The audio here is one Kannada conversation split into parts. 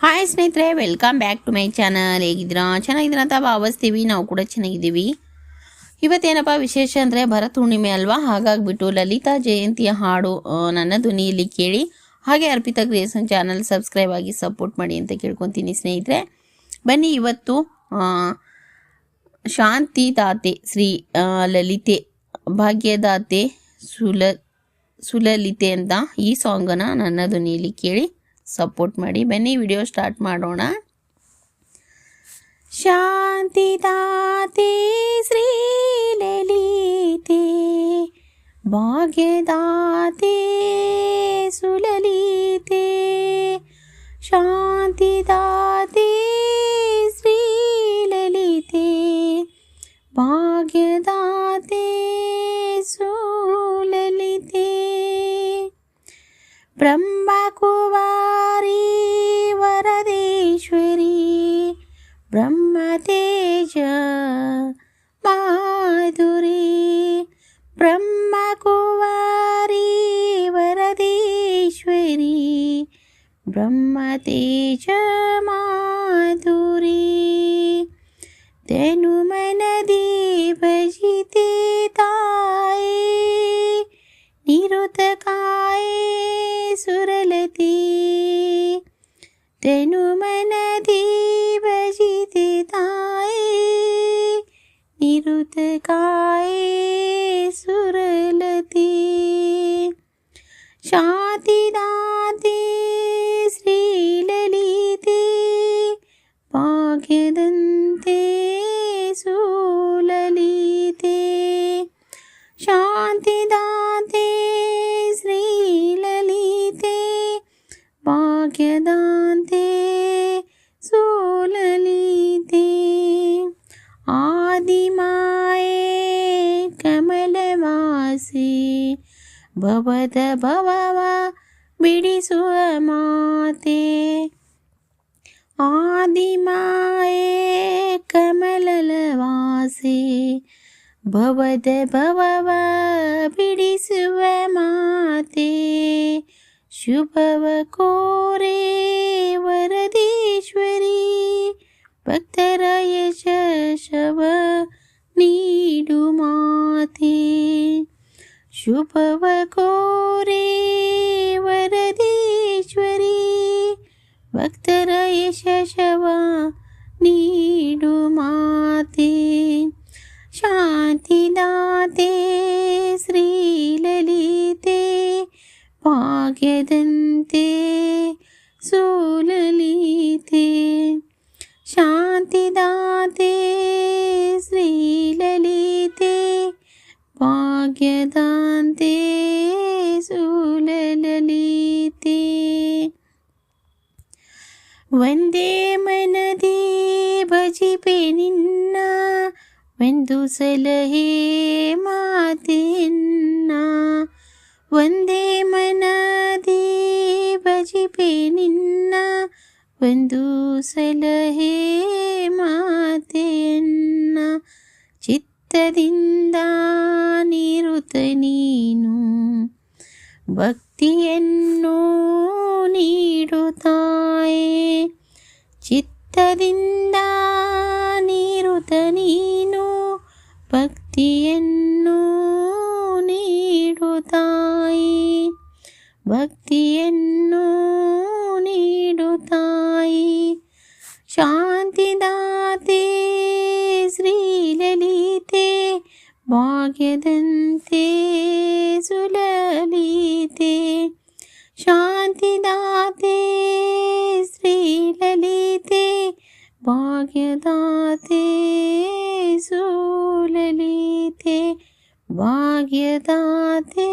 ಹಾಯ್ ಸ್ನೇಹಿತರೆ welcome back to my channel ಹೇಗಿದ್ದೀರಾ? ಚೆನ್ನಾಗಿದ್ದೀರಾ ಅಂತ ಭಾವಿಸ್ತೀವಿ. ನಾವು ಕೂಡ ಚೆನ್ನಾಗಿದ್ದೀವಿ. ಇವತ್ತೇನಪ್ಪ ವಿಶೇಷ ಅಂದರೆ ಭರತ್ ಹುಣ್ಣಿಮೆ ಅಲ್ವಾ? ಹಾಗಾಗ್ಬಿಟ್ಟು ಲಲಿತಾ ಜಯಂತಿಯ ಹಾಡು ನನ್ನ ಧ್ವನಿಯಲ್ಲಿ ಕೇಳಿ, ಹಾಗೆ ಅರ್ಪಿತಾ ಕ್ರಿಯೇಷನ್ ಚಾನಲ್ ಸಬ್ಸ್ಕ್ರೈಬ್ ಆಗಿ ಸಪೋರ್ಟ್ ಮಾಡಿ ಅಂತ ಕೇಳ್ಕೊತೀನಿ ಸ್ನೇಹಿತರೆ. ಬನ್ನಿ ಇವತ್ತು ಶಾಂತಿ ತಾತೆ ಶ್ರೀ ಲಲಿತೆ, ಭಾಗ್ಯದಾತೆ ಸುಲ, ಸುಲಲಿತೆ ಅಂತ ಈ ಸಾಂಗನ್ನು ನನ್ನ ಧ್ವನಿಯಲ್ಲಿ ಕೇಳಿ ಸಪೋರ್ಟ್ ಮಾಡಿ. ಬನ್ನಿ, ವಿಡಿಯೋ ಸ್ಟಾರ್ಟ್ ಮಾಡೋಣ. ಶಾಂತಿ ದಾತೆ, ಶ್ರೀ ಲಲಿತೆ. ಭಾಗ್ಯದಾತೆ, ಸುಲಲಿತೆ. ಶಾಂತಿ ದಾತೆ, ಶ್ರೀ ಲಲಿತೆ. ಭಾಗ್ಯದಾತೆ, ಸುಲಲಿತೆ. ಬ್ರಹ್ಮಕುಮಾರಿ कुमारी वरदेश्वरी ब्रह्मतेज माधुरी ब्रह्म कुवारी वरदेश्वरी ब्रह्मतेज माधुरी। तेनु मन देवजी तेनु मन दीव जीत ताए, निरुत काए सुरलती शांति दाते श्री ललिते दंते सुललिते। दा दिमाये कमलमासे भवद भवव बिडिसुव माते आदिमाये कमलवासे भवद भवव बिडिसुव माते शुभव कोरे वर शुभवकोरे को भक्तर यशवा नीडु माते शान्तिदाते श्रीललिते भाग्यदन्ते सुललिते शान्तिदाते भाग्यदान्ते सुलललिते वन्दे मनदे भजिपे निन्न वन्दु सलहे मातेन्न वन्दे मनदे भजिपे निन्न वन्दु सलहे मातेन्न ಚಿತ್ತದಿಂದ ನಿರುತ ನೀನು ಭಕ್ತಿಯನ್ನು ನೀಡುತ್ತಾಯೇ ಚಿತ್ತದಿಂದ ನೀರುತ ನೀನು ಭಕ್ತಿಯನ್ನು ನೀಡುತ್ತಾಯಿ ಭಕ್ತಿಯನ್ನು ನೀಡುತ್ತಾಯಿ ಶಾಂತಿದಾತೆ ಭಾಗ್ಯದಂತೆ ಸುಲಲಿತೆ ಶಾಂತಿದಾತೆ ಶ್ರೀಲಲಿತೆ ಭಾಗ್ಯದಾತೆ ಸುಲಲಿತೆ ಭಾಗ್ಯದಾತೆ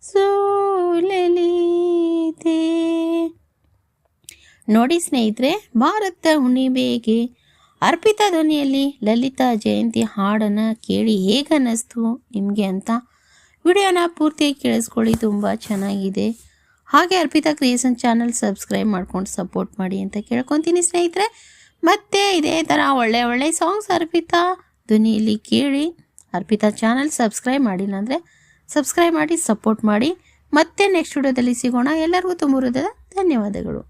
ಸುಲಲಿತೆ. ನೋಡಿ ಸ್ನೇಹಿತರೆ ಭಾರತ ಹುಣ್ಣಿಮೆಗೆ ಅರ್ಪಿತಾ ಧ್ವನಿಯಲ್ಲಿ ಲಲಿತಾ ಜಯಂತಿ ಹಾಡನ್ನು ಕೇಳಿ ಹೇಗನ್ನಿಸ್ತು ನಿಮಗೆ ಅಂತ ವಿಡಿಯೋನ ಪೂರ್ತಿಯಾಗಿ ಕೇಳಿಸ್ಕೊಳ್ಳಿ, ತುಂಬ ಚೆನ್ನಾಗಿದೆ. ಹಾಗೆ ಅರ್ಪಿತಾ ಕ್ರಿಯೇಷನ್ ಚಾನಲ್ ಸಬ್ಸ್ಕ್ರೈಬ್ ಮಾಡ್ಕೊಂಡು ಸಪೋರ್ಟ್ ಮಾಡಿ ಅಂತ ಕೇಳ್ಕೊತೀನಿ ಸ್ನೇಹಿತರೆ. ಮತ್ತೆ ಇದೇ ಥರ ಒಳ್ಳೆ ಒಳ್ಳೆ ಸಾಂಗ್ಸ್ ಅರ್ಪಿತಾ ಧ್ವನಿಯಲ್ಲಿ ಕೇಳಿ ಅರ್ಪಿತಾ ಚಾನಲ್ ಸಬ್ಸ್ಕ್ರೈಬ್ ಮಾಡಿಲ್ಲ ಅಂದರೆ ಸಬ್ಸ್ಕ್ರೈಬ್ ಮಾಡಿ, ಸಪೋರ್ಟ್ ಮಾಡಿ. ಮತ್ತೆ ನೆಕ್ಸ್ಟ್ ವಿಡಿಯೋದಲ್ಲಿ ಸಿಗೋಣ. ಎಲ್ಲರಿಗೂ ತುಂಬ ಹೃದಯದ ಧನ್ಯವಾದಗಳು.